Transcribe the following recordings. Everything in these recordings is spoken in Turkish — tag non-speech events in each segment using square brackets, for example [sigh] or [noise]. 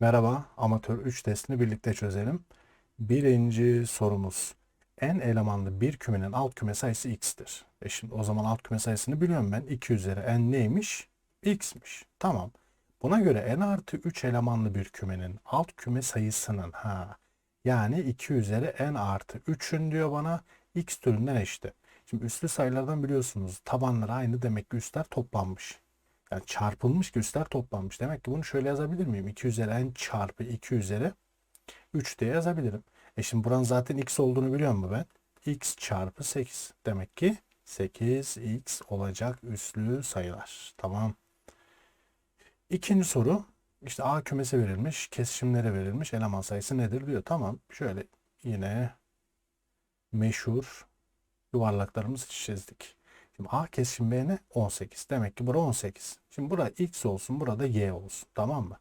Merhaba, amatör 3 testini birlikte çözelim. Birinci sorumuz. En elemanlı bir kümenin alt küme sayısı x'tir. E şimdi o zaman alt küme sayısını biliyorum ben. 2 üzeri n neymiş? x'miş. Tamam. Buna göre n artı 3 elemanlı bir kümenin alt küme sayısının ha yani 2 üzeri n artı 3'ün diyor bana x türünden eşit. Şimdi üslü sayılardan biliyorsunuz tabanları aynı demek ki üstler toplanmış. Yani çarpılmış ki üstler toplanmış. Demek ki bunu şöyle yazabilir miyim? 2 üzeri n çarpı 2 üzeri 3 diye yazabilirim. E şimdi buranın zaten x olduğunu biliyor musun ben? x çarpı 8. Demek ki 8x olacak üslü sayılar. Tamam. İkinci soru. İşte A kümesi verilmiş. Kesişimlere verilmiş. Eleman sayısı nedir diyor. Tamam. Şöyle yine meşhur yuvarlaklarımızı çizdik. Şimdi A kesişim B ne? 18. Demek ki bura 18. Şimdi burada X olsun, burada Y olsun. Tamam mı?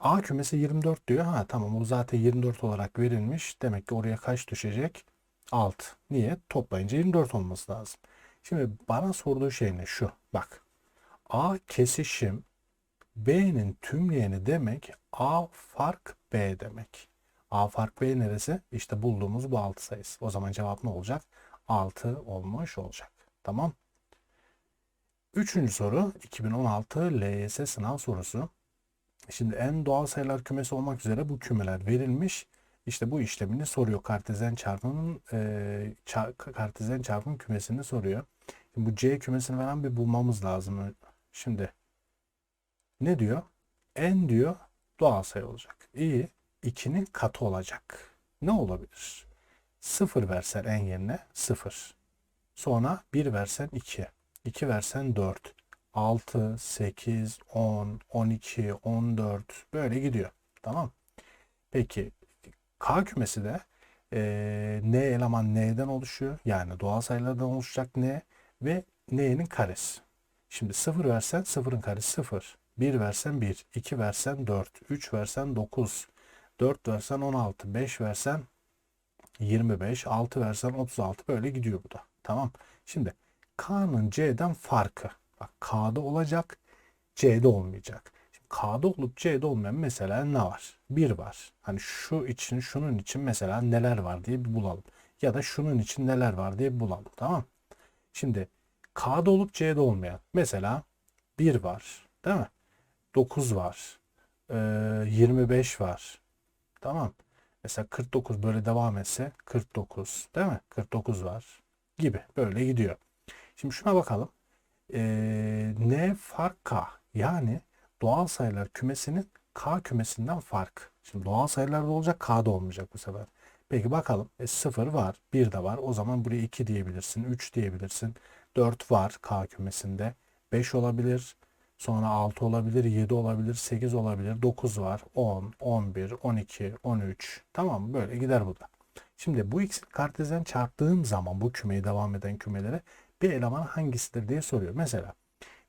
A kümesi 24 diyor. Ha tamam o zaten 24 olarak verilmiş. Demek ki oraya kaç düşecek? 6. Niye? Toplayınca 24 olması lazım. Şimdi bana sorduğu şey ne? Şu. Bak. A kesişim B'nin tümleyeni demek A fark B demek. A fark B neresi? İşte bulduğumuz bu 6 sayısı. O zaman cevap ne olacak? 6 olmuş olacak. Tamam. Üçüncü soru 2016 LYS sınav sorusu. Şimdi en doğal sayılar kümesi olmak üzere bu kümeler verilmiş. İşte bu işlemini soruyor. Kartezyen çarpımın e, çar, kartezyen çarpım kümesini soruyor. Şimdi bu C kümesini veren bir bulmamız lazım. Şimdi ne diyor? N diyor doğal sayı olacak. İyi. 2'nin katı olacak. Ne olabilir? 0 versen n yerine 0. Sonra 1 versen 2. 2 versen 4. 6, 8, 10, 12, 14 böyle gidiyor. Tamam. Peki K kümesi de e, N eleman N'den oluşuyor. Yani doğal sayılardan oluşacak N ve N'nin karesi. Şimdi 0 versen 0'ın karesi 0. 1 versen 1. 2 versen 4. 3 versen 9. 4 versen 16. 5 versen 25. 6 versen 36. Böyle gidiyor bu da. Tamam. Şimdi K'nın C'den farkı. Bak K'da olacak, C'de olmayacak. Şimdi K'da olup C'de olmayan mesela ne var? 1 var. Hani şu için, şunun için mesela neler var diye bir bulalım. Ya da şunun için neler var diye bulalım. Tamam. Şimdi K'da olup C'de olmayan. Mesela 1 var. Değil mi? 9 var. Ee, 25 var. Tamam. Mesela 49 böyle devam etse 49 değil mi? 49 var gibi böyle gidiyor. Şimdi şuna bakalım. Ee, N fark K yani doğal sayılar kümesinin K kümesinden fark. Şimdi doğal sayılarda olacak K'da olmayacak bu sefer. Peki bakalım. E, 0 var. 1 de var. O zaman buraya 2 diyebilirsin. 3 diyebilirsin. 4 var K kümesinde. 5 olabilir. Sonra 6 olabilir, 7 olabilir, 8 olabilir, 9 var, 10, 11, 12, 13. Tamam mı? Böyle gider bu da. Şimdi bu x kartezyen çarptığım zaman bu kümeyi devam eden kümelere bir eleman hangisidir diye soruyor. Mesela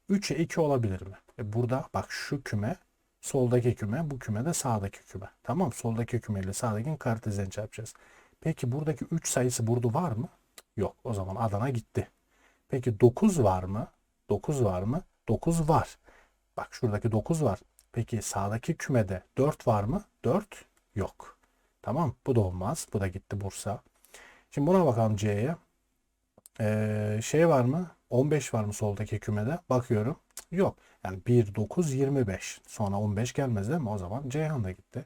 3'e 2 olabilir mi? E burada bak şu küme soldaki küme bu küme de sağdaki küme. Tamam soldaki kümeyle sağdaki kartezyen çarpacağız. Peki buradaki 3 sayısı burada var mı? Yok. O zaman Adana gitti. Peki 9 var mı? 9 var mı? 9 var. Bak şuradaki 9 var. Peki sağdaki kümede 4 var mı? 4 yok. Tamam bu da olmaz. Bu da gitti Bursa. Şimdi buna bakalım C'ye. Ee, şey var mı? 15 var mı soldaki kümede? Bakıyorum. Yok. Yani 1, 9, 25. Sonra 15 gelmez değil mi? O zaman Ceyhan da gitti.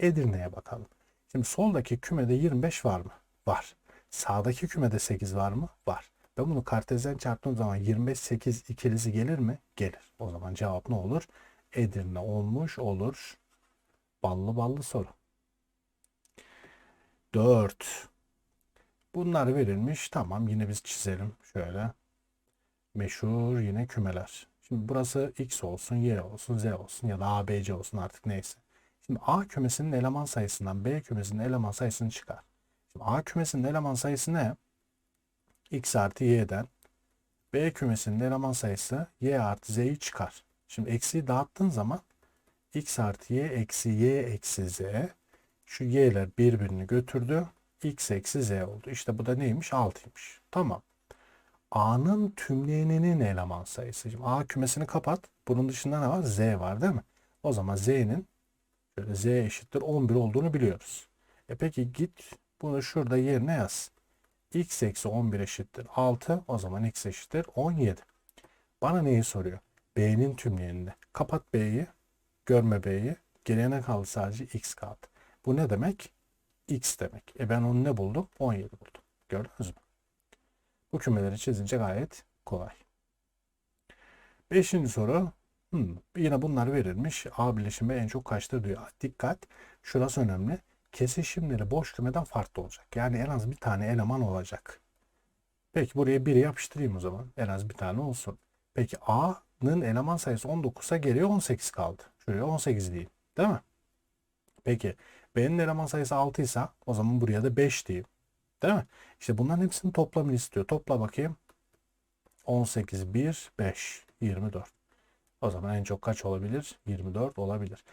Edirne'ye bakalım. Şimdi soldaki kümede 25 var mı? Var. Sağdaki kümede 8 var mı? Var. Ben bunu kartezyen çarptığım zaman 25, 8 ikilisi gelir mi? Gelir. O zaman cevap ne olur? Edirne olmuş olur. Ballı ballı soru. 4. Bunlar verilmiş. Tamam yine biz çizelim. Şöyle. Meşhur yine kümeler. Şimdi burası x olsun, y olsun, z olsun ya da a, b, c olsun artık neyse. Şimdi a kümesinin eleman sayısından b kümesinin eleman sayısını çıkar. Şimdi a kümesinin eleman sayısı ne? x artı y'den. B kümesinin eleman sayısı y artı z'yi çıkar. Şimdi eksiyi dağıttığın zaman x artı y eksi y eksi z. Şu y'ler birbirini götürdü. x eksi z oldu. İşte bu da neymiş? 6'ymış. Tamam. A'nın tümleyeninin eleman sayısı. Şimdi A kümesini kapat. Bunun dışında ne var? Z var değil mi? O zaman Z'nin Şöyle z eşittir 11 olduğunu biliyoruz. E peki git bunu şurada yerine yaz. x eksi 11 eşittir 6. O zaman x eşittir 17. Bana neyi soruyor? B'nin tümleyenini. Kapat B'yi. Görme B'yi. Geriye ne kaldı sadece x kaldı. Bu ne demek? x demek. E ben onu ne buldum? 17 buldum. Gördünüz mü? Bu kümeleri çizince gayet kolay. Beşinci soru. Hmm, yine bunlar verilmiş. A bileşimi en çok kaçtır diyor. Dikkat. Şurası önemli. Kesişimleri boş kümeden farklı olacak. Yani en az bir tane eleman olacak. Peki buraya 1 yapıştırayım o zaman. En az bir tane olsun. Peki A'nın eleman sayısı 19 ise geriye 18 kaldı. Şuraya 18 diyeyim. Değil mi? Peki B'nin eleman sayısı 6 ise o zaman buraya da 5 diyeyim. Değil mi? İşte bunların hepsinin toplamını istiyor. Topla bakayım. 18, 1, 5, 24. O zaman en çok kaç olabilir? 24 olabilir.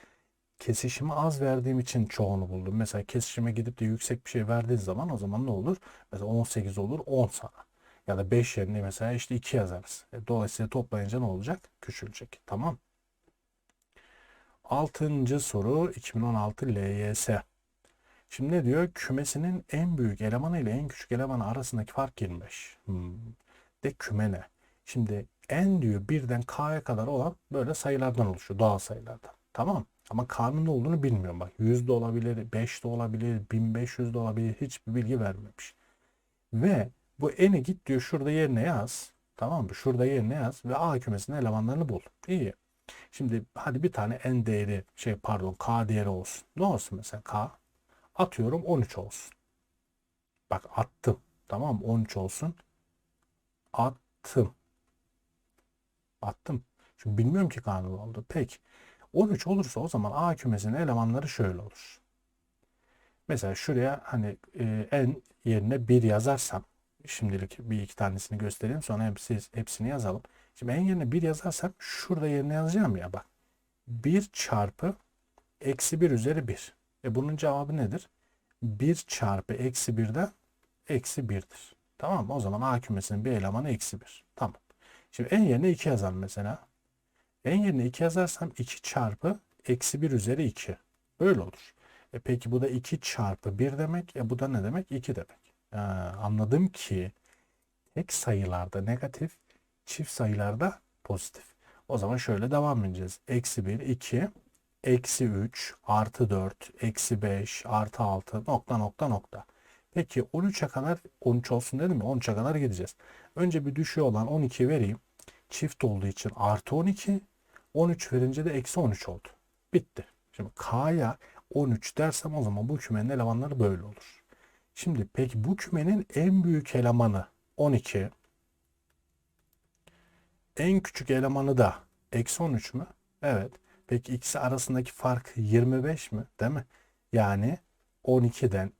Kesişimi az verdiğim için çoğunu buldum. Mesela kesişime gidip de yüksek bir şey verdiğin zaman o zaman ne olur? Mesela 18 olur 10 sana. Ya da 5 yerine mesela işte 2 yazarız. E, dolayısıyla toplayınca ne olacak? Küçülecek. Tamam. Altıncı soru 2016 LYS. Şimdi ne diyor? Kümesinin en büyük elemanı ile en küçük elemanı arasındaki fark 25. Hmm. De küme ne? Şimdi en diyor birden k'ya kadar olan böyle sayılardan oluşuyor. Doğal sayılardan. Tamam. Ama k'nın ne olduğunu bilmiyorum. Bak 100 de olabilir, 5 de olabilir, 1500 de olabilir. Hiçbir bilgi vermemiş. Ve bu eni git diyor şurada yerine yaz. Tamam mı? Şurada yerine yaz ve A kümesinin elemanlarını bul. İyi. Şimdi hadi bir tane en değeri şey pardon k değeri olsun. Ne olsun mesela k? Atıyorum 13 olsun. Bak attım. Tamam mı? 13 olsun. Attım. Attım. Çünkü bilmiyorum ki k ne oldu. Peki. 13 olursa o zaman A kümesinin elemanları şöyle olur. Mesela şuraya hani e, en yerine 1 yazarsam şimdilik bir iki tanesini göstereyim sonra hepsi, hepsini yazalım. Şimdi en yerine 1 yazarsam şurada yerine yazacağım ya bak. 1 çarpı eksi 1 üzeri 1. E bunun cevabı nedir? 1 çarpı eksi 1'den eksi 1'dir. Tamam mı? O zaman A kümesinin bir elemanı eksi 1. Tamam. Şimdi en yerine 2 yazalım mesela. En yerine 2 yazarsam 2 çarpı eksi 1 üzeri 2. Böyle olur. E peki bu da 2 çarpı 1 demek. E bu da ne demek? 2 demek. Ha, anladım ki tek sayılarda negatif, çift sayılarda pozitif. O zaman şöyle devam edeceğiz. Eksi 1, 2, eksi 3, artı 4, eksi 5, artı 6, nokta nokta nokta. Peki 13'e kadar 13 olsun dedim mi? 13'e kadar gideceğiz. Önce bir düşüyor olan 12 vereyim. Çift olduğu için artı 12. 13 verince de eksi 13 oldu. Bitti. Şimdi K'ya 13 dersem o zaman bu kümenin elemanları böyle olur. Şimdi peki bu kümenin en büyük elemanı 12. En küçük elemanı da eksi 13 mü? Evet. Peki ikisi arasındaki fark 25 mi? Değil mi? Yani 12'den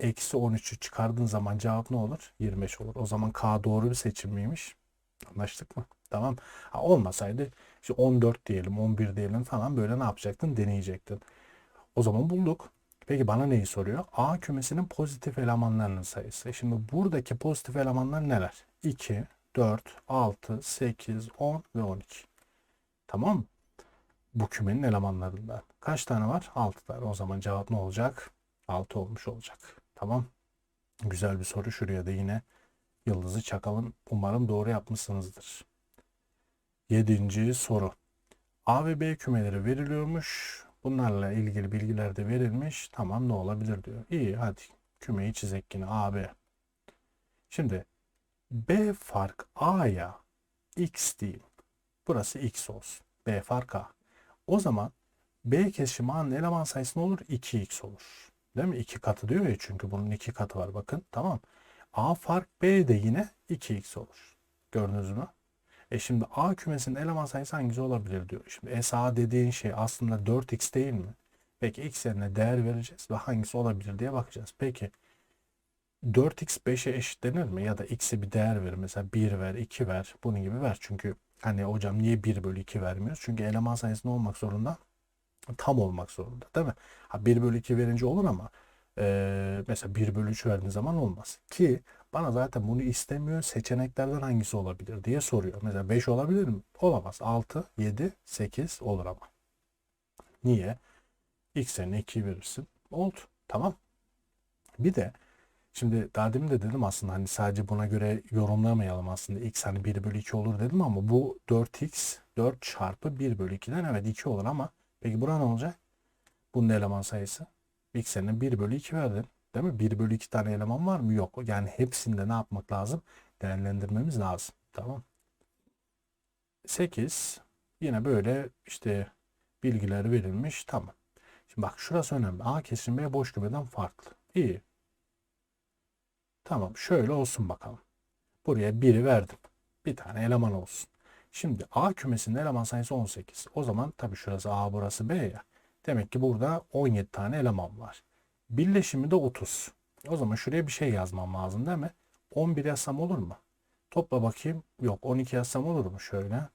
eksi 13'ü çıkardığın zaman cevap ne olur? 25 olur. O zaman K doğru bir seçim miymiş? Anlaştık mı? Tamam. Ha, olmasaydı işte 14 diyelim, 11 diyelim falan böyle ne yapacaktın? Deneyecektin. O zaman bulduk. Peki bana neyi soruyor? A kümesinin pozitif elemanlarının sayısı. Şimdi buradaki pozitif elemanlar neler? 2, 4, 6, 8, 10 ve 12. Tamam mı? Bu kümenin elemanlarından. Kaç tane var? 6 tane. O zaman cevap ne olacak? 6 olmuş olacak. Tamam. Güzel bir soru. Şuraya da yine yıldızı çakalım. Umarım doğru yapmışsınızdır. Yedinci soru. A ve B kümeleri veriliyormuş. Bunlarla ilgili bilgiler de verilmiş. Tamam ne olabilir diyor. İyi hadi kümeyi çizek yine A, B. Şimdi B fark A'ya X diyeyim. Burası X olsun. B fark A. O zaman B kesişimi A'nın eleman sayısı ne olur? 2X olur. Değil mi? 2 katı diyor ya çünkü bunun 2 katı var bakın. Tamam. A fark B de yine 2X olur. Gördünüz mü? E şimdi A kümesinin eleman sayısı hangisi olabilir diyor. Şimdi SA dediğin şey aslında 4x değil mi? Peki x yerine değer vereceğiz ve hangisi olabilir diye bakacağız. Peki 4x 5'e eşitlenir mi? Ya da x'e bir değer verir. Mesela 1 ver, 2 ver. Bunun gibi ver. Çünkü hani hocam niye 1 bölü 2 vermiyoruz? Çünkü eleman sayısı ne olmak zorunda? Tam olmak zorunda değil mi? Ha 1 bölü 2 verince olur ama e, mesela 1 bölü 3 verdiğin zaman olmaz. Ki bana zaten bunu istemiyor. Seçeneklerden hangisi olabilir diye soruyor. Mesela 5 olabilir mi? Olamaz. 6, 7, 8 olur ama. Niye? X yerine 2'yi verirsin. Oldu. Tamam. Bir de şimdi daha demin de dedim aslında hani sadece buna göre yorumlamayalım aslında. X hani 1 bölü 2 olur dedim ama bu 4x 4 çarpı 1 bölü 2'den evet 2 olur ama peki bura ne olacak? Bunun eleman sayısı. X yerine 1 bölü 2 verdin. Değil mi? 1 bölü 2 tane eleman var mı? Yok. Yani hepsinde ne yapmak lazım? Değerlendirmemiz lazım. Tamam. 8 yine böyle işte bilgiler verilmiş. Tamam. Şimdi bak şurası önemli. A kesimi B boş kümeden farklı. İyi. Tamam. Şöyle olsun bakalım. Buraya 1'i verdim. Bir tane eleman olsun. Şimdi A kümesinin eleman sayısı 18. O zaman tabii şurası A burası B ya. Demek ki burada 17 tane eleman var. Birleşimi de 30. O zaman şuraya bir şey yazmam lazım değil mi? 11 yazsam olur mu? Topla bakayım. Yok 12 yazsam olur mu? Şöyle.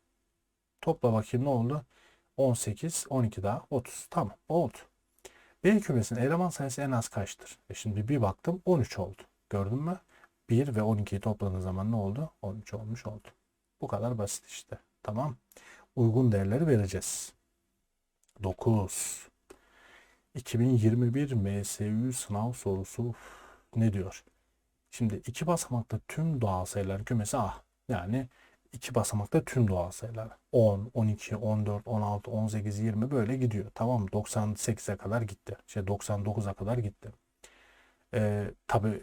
Topla bakayım ne oldu? 18, 12 daha 30. Tamam oldu. B kümesinin eleman sayısı en az kaçtır? E şimdi bir baktım 13 oldu. Gördün mü? 1 ve 12'yi topladığın zaman ne oldu? 13 olmuş oldu. Bu kadar basit işte. Tamam. Uygun değerleri vereceğiz. 9. 2021 MSÜ sınav sorusu ne diyor? Şimdi iki basamaklı tüm doğal sayılar kümesi A. Yani iki basamakta tüm doğal sayılar. 10, 12, 14, 16, 18, 20 böyle gidiyor. Tamam mı? 98'e kadar gitti. Şey 99'a kadar gitti. Ee, tabii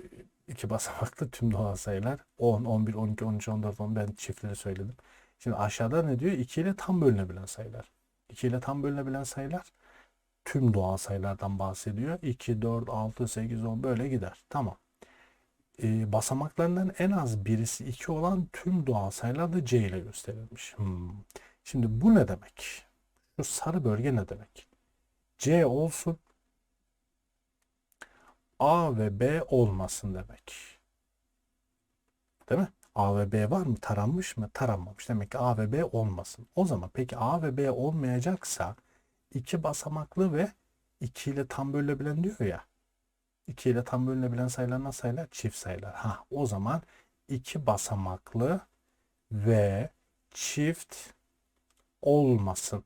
iki [laughs] basamaklı tüm doğal sayılar 10, 11, 12, 13, 14, 10 ben çiftleri söyledim. Şimdi aşağıda ne diyor? 2 ile tam bölünebilen sayılar. 2 ile tam bölünebilen sayılar tüm doğal sayılardan bahsediyor. 2, 4, 6, 8, 10 böyle gider. Tamam. Ee, basamaklarından en az birisi 2 olan tüm doğal sayılar da C ile gösterilmiş. Hmm. Şimdi bu ne demek? Şu sarı bölge ne demek? C olsun A ve B olmasın demek. Değil mi? A ve B var mı? Taranmış mı? Taranmamış. Demek ki A ve B olmasın. O zaman peki A ve B olmayacaksa iki basamaklı ve 2 ile tam bölünebilen diyor ya. 2 ile tam bölünebilen sayılar nasıl sayılar? Çift sayılar. Ha, o zaman iki basamaklı ve çift olmasın.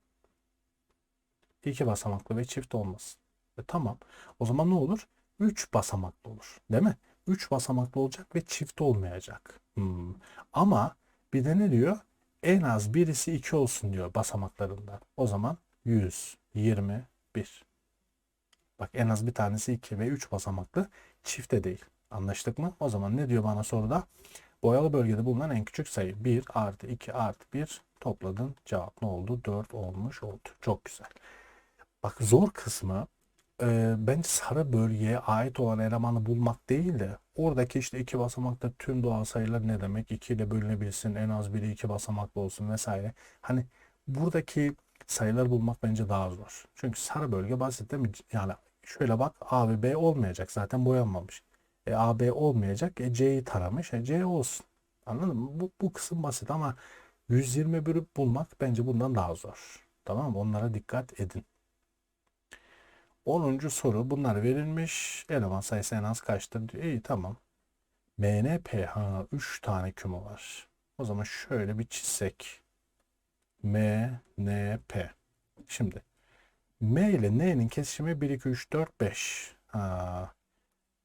İki basamaklı ve çift olmasın. E, tamam. O zaman ne olur? 3 basamaklı olur. Değil mi? 3 basamaklı olacak ve çift olmayacak. Hmm. Ama bir de ne diyor? En az birisi 2 olsun diyor basamaklarından. O zaman 121. Bak en az bir tanesi 2 ve 3 basamaklı çifte değil. Anlaştık mı? O zaman ne diyor bana soruda? Boyalı bölgede bulunan en küçük sayı 1 artı 2 artı 1 topladın. Cevap ne oldu? 4 olmuş oldu. Çok güzel. Bak zor kısmı e, bence sarı bölgeye ait olan elemanı bulmak değil de oradaki işte iki basamakta tüm doğal sayılar ne demek? 2 ile bölünebilsin en az biri iki basamaklı olsun vesaire. Hani buradaki sayılar bulmak bence daha zor. Çünkü sarı bölge basit değil mi? Yani şöyle bak A ve B olmayacak zaten boyanmamış. E, A, B olmayacak. E, C'yi taramış. E, C olsun. Anladın mı? Bu, bu kısım basit ama 121'i bulmak bence bundan daha zor. Tamam mı? Onlara dikkat edin. 10. soru bunlar verilmiş. Eleman sayısı en az kaçtır diyor. İyi tamam. MNP ha 3 tane küme var. O zaman şöyle bir çizsek. MNP. Şimdi M ile N'nin kesişimi 1 2 3 4 5. Ha,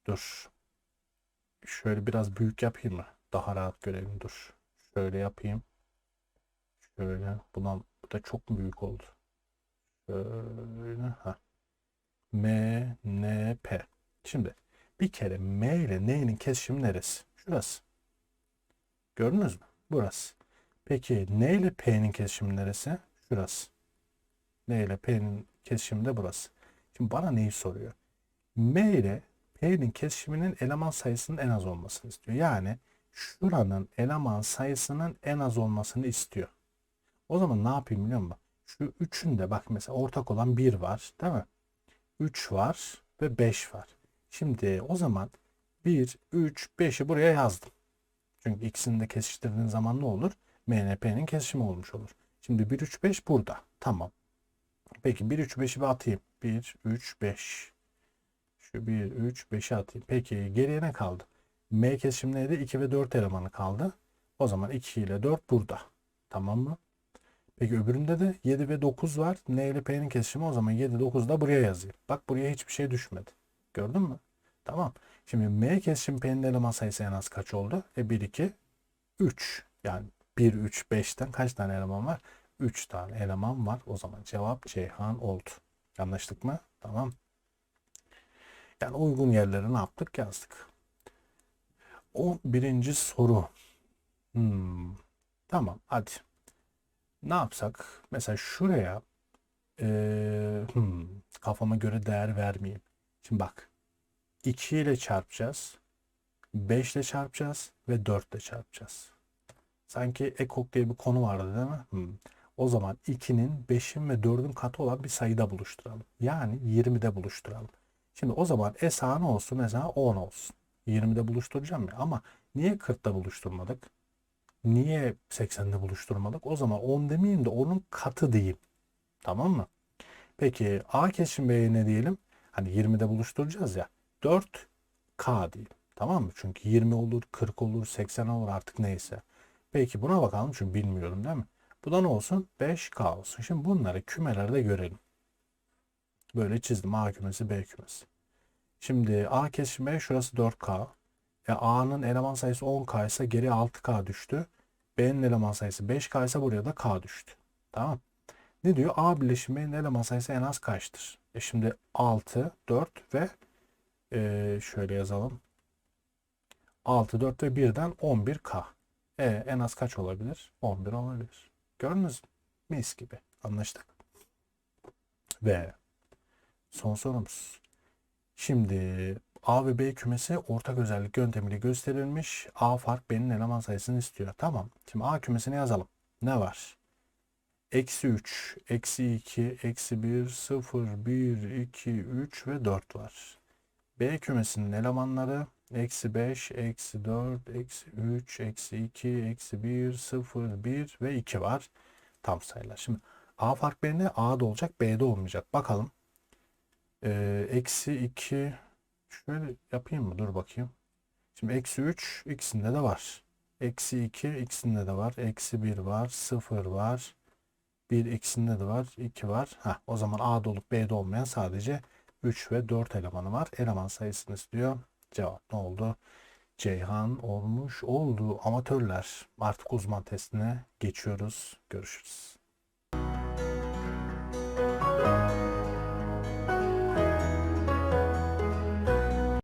dur. Şöyle biraz büyük yapayım mı? Daha rahat görelim dur. Şöyle yapayım. Şöyle. Bundan bu da çok büyük oldu? Şöyle. Ha. M, N, P. Şimdi bir kere M ile N'nin kesişimi neresi? Şurası. Gördünüz mü? Burası. Peki N ile P'nin kesişimi neresi? Şurası. N ile P'nin kesişimi de burası. Şimdi bana neyi soruyor? M ile P'nin kesişiminin eleman sayısının en az olmasını istiyor. Yani şuranın eleman sayısının en az olmasını istiyor. O zaman ne yapayım biliyor musun? Şu üçünde bak mesela ortak olan 1 var değil mi? 3 var ve 5 var. Şimdi o zaman 1, 3, 5'i buraya yazdım. Çünkü ikisini de kesiştirdiğin zaman ne olur? MNP'nin kesişimi olmuş olur. Şimdi 1, 3, 5 burada. Tamam. Peki 1, 3, 5'i bir atayım. 1, 3, 5. Şu 1, 3, 5'i atayım. Peki geriye ne kaldı? M kesişimi neydi? 2 ve 4 elemanı kaldı. O zaman 2 ile 4 burada. Tamam mı? Peki öbüründe de 7 ve 9 var. N ile P'nin kesişimi o zaman 7 9 da buraya yazayım. Bak buraya hiçbir şey düşmedi. Gördün mü? Tamam. Şimdi M kesişim P'nin eleman sayısı en az kaç oldu? E 1 2 3. Yani 1 3 5'ten kaç tane eleman var? 3 tane eleman var. O zaman cevap Ceyhan oldu. Anlaştık mı? Tamam. Yani uygun yerlere ne yaptık? Yazdık. 11. soru. Hmm. Tamam hadi. Ne yapsak? Mesela şuraya eee, hmm, kafama göre değer vermeyeyim. Şimdi bak. 2 ile çarpacağız. 5 ile çarpacağız ve 4 ile çarpacağız. Sanki ekok diye bir konu vardı değil mi? Hmm. O zaman 2'nin 5'in ve 4'ün katı olan bir sayıda buluşturalım. Yani 20'de buluşturalım. Şimdi o zaman SA ne olsun? Mesela 10 olsun. 20'de buluşturacağım ya. Ama niye 40'da buluşturmadık? Niye 80'de buluşturmadık? O zaman 10 demeyeyim de onun katı diyeyim. Tamam mı? Peki A kesişim B'ye ne diyelim? Hani 20'de buluşturacağız ya. 4K diyeyim. Tamam mı? Çünkü 20 olur, 40 olur, 80 olur artık neyse. Peki buna bakalım çünkü bilmiyorum değil mi? Bu da ne olsun? 5K olsun. Şimdi bunları kümelerde görelim. Böyle çizdim A kümesi, B kümesi. Şimdi A kesişim B şurası 4K. E, A'nın eleman sayısı 10K ise geri 6K düştü. B'nin eleman sayısı 5K ise buraya da K düştü. Tamam. Ne diyor? A birleşim B'nin eleman sayısı en az kaçtır? E şimdi 6, 4 ve e, şöyle yazalım. 6, 4 ve 1'den 11K. E en az kaç olabilir? 11 olabilir. Gördünüz mü? Mis gibi. Anlaştık. Ve son sorumuz. Şimdi A ve B kümesi ortak özellik yöntemiyle gösterilmiş. A fark B'nin eleman sayısını istiyor. Tamam. Şimdi A kümesini yazalım. Ne var? Eksi 3, eksi 2, eksi 1, 0, 1, 2, 3 ve 4 var. B kümesinin elemanları eksi 5, eksi 4, eksi 3, eksi 2, eksi 1, 0, 1 ve 2 var. Tam sayılar. Şimdi A fark B'nin A'da olacak, B'de olmayacak. Bakalım. Ee, eksi 2 Şöyle yapayım mı? Dur bakayım. Şimdi eksi 3 ikisinde de var. Eksi 2 ikisinde de var. Eksi 1 var. 0 var. 1 ikisinde de var. 2 var. Ha, o zaman A'da olup B'de olmayan sadece 3 ve 4 elemanı var. Eleman sayısını istiyor. Cevap ne oldu? Ceyhan olmuş oldu. Amatörler artık uzman testine geçiyoruz. Görüşürüz.